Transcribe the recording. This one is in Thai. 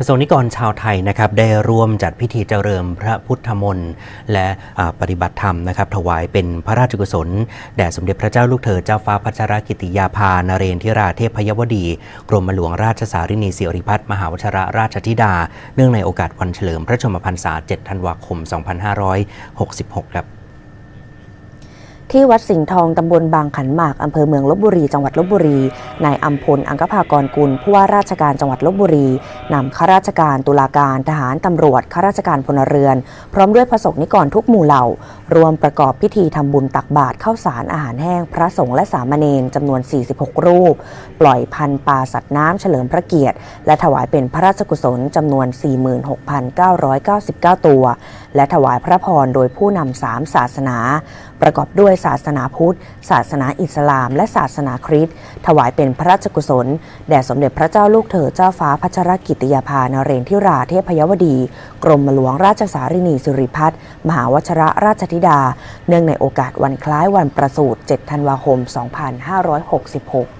พระสกนิกรชาวไทยนะครับได้ร่วมจัดพิธีเจริญพระพุทธมนต์และปฏิบัติธรรมนะครับถวายเป็นพระราชกุศลแด่สมเด็จพระเจ้าลูกเธอเจ้าฟ้าพัชรกิติยาภานเรนทิราเทพยวดี กรมหลวงราชสารินีสิริพัฒน์มหาวชระราชธิดา เนื่องในโอกาสวันเฉลิมพระชนมพรรษา 7 ธันวาคม 2566 ครับ ที่วัดสิงห์ทองตำบลบางขันหมากอำเภอเมืองลบบุรี จังหวัดลบบุรี นายอัมพล อังคภากรกุล ผู้ว่าราชการจังหวัดลบบุรี นำข้าราชการตุลาการทหารตำรวจข้าราชการพลเรือน พร้อมด้วยพระสงฆ์นิกรทุกหมู่เหล่า รวมประกอบพิธีทำบุญตักบาตรข้าวสารอาหารแห้ง พระสงฆ์และสามเณรจำนวน 46 รูป ปล่อยพันปลาสัตว์น้ำเฉลิมพระเกียรติ และถวายเป็นพระราชกุศลจำนวน 46,999 ตัวและถวายพระพรโดยผู้นำสามศาสนา ประกอบด้วยศาสนาพุทธ ศาสนาอิสลาม และศาสนาคริสต์ถวายเป็นพระราชกุศล แด่สมเด็จพระเจ้าลูกเธอเจ้าฟ้าพัชรกิติยาภานเรนทิราเทพยวดี กรมหลวงราชสารินีสิริพัฒน์มหาวชระราชธิดา เนื่องในโอกาสวันคล้ายวันประสูติ 7 ธันวาคม 2566